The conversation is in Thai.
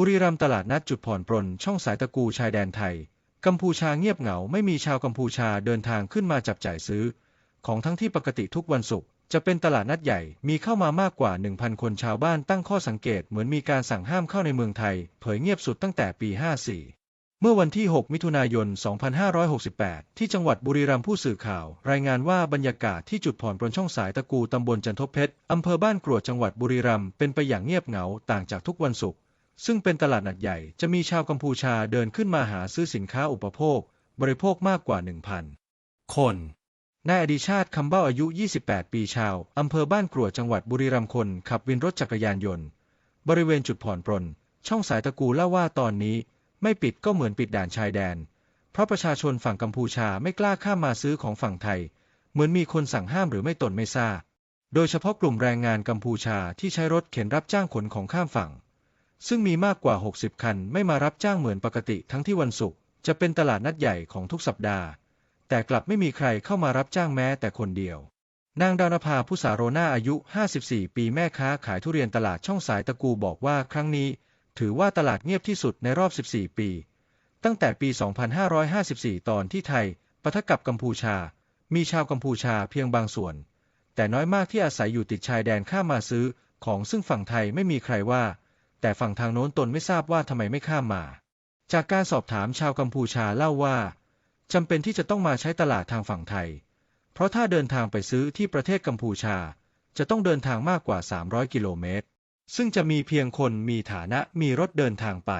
บุรีรัมย์ตลาดนัดจุดผ่อนปรนช่องสายตะกูชายแดนไทย กัมพูชาเงียบเหงาไม่มีชาวกัมพูชาเดินทางขึ้นมาจับจ่ายซื้อ ของทั้งที่ปกติทุกวันศุกร์จะเป็นตลาดนัดใหญ่มีเข้ามามากกว่า 1,000 คนชาวบ้านตั้งข้อสังเกตเหมือนมีการสั่งห้ามเข้าในเมืองไทย เผยเงียบสุดตั้งแต่ปี 54 เมื่อวันที่ 6 มิถุนายน 2568 ที่จังหวัดบุรีรัมย์ผู้สื่อข่าว รายงานว่าบรรยากาศที่จุดผ่อนปรนช่องสายตะกูตำบลจันทบเพชรอำเภอบ้านกรวดจังหวัดบุรีรัมย์เป็นไปอย่างเงียบเหงาต่างจากทุกวันศุกร์ ซึ่งเป็นตลาดนัดใหญ่จะมีชาวกัมพูชาเดินขึ้นมาหาซื้อสินค้าอุปโภค บริโภคมากกว่า 1,000 คนนายอดิชาติคำเบ้าอายุ 28 ปีชาวอำเภอบ้านกรวดจังหวัดบุรีรัมย์คนขับวินรถจักรยานยนต์ บริเวณจุดผ่อนปรน ช่องสายตะกูเล่าว่าตอนนี้ ไม่ปิดก็เหมือนปิดด่านชายแดน เพราะประชาชนฝั่งกัมพูชาไม่กล้าข้ามมาซื้อของฝั่งไทย เหมือนมีคนสั่งห้ามหรือไม่ตนไม่ทราบโดยเฉพาะกลุ่มแรงงานกัมพูชาที่ใช้รถเข็นรับจ้างขนของข้ามฝั่ง ซึ่งมีมากกว่า 60 คันไม่มารับจ้างเหมือนปกติทั้งที่วันศุกร์จะเป็นตลาดนัดใหญ่ของทุกสัปดาห์ แต่กลับไม่มีใครเข้ามารับจ้างแม้แต่คนเดียว นางดาวนภาผู้สาโรนาอายุ 54 ปีแม่ค้าขายทุเรียนตลาดช่องสายตะกูบอกว่าครั้งนี้ ถือว่าตลาดเงียบที่สุดในรอบ 14 ปี ตั้งแต่ปี 2554 ตอนที่ไทยปะทะกับกัมพูชา มีชาวกัมพูชาเพียงบางส่วน แต่น้อยมากที่อาศัยอยู่ติดชายแดนข้ามมาซื้อของซึ่งฝั่งไทยไม่มีใครว่า แต่ฝั่งทางโน้นตนไม่ทราบว่าทำไมไม่ข้ามมา จากการสอบถามชาวกัมพูชาเล่าว่าจำเป็นที่จะต้องมาใช้ตลาดทางฝั่งไทย เพราะถ้าเดินทางไปซื้อที่ประเทศกัมพูชา จะต้องเดินทางมากกว่า 300 กิโลเมตร ซึ่งจะมีเพียงคนมีฐานะมีรถเดินทางไป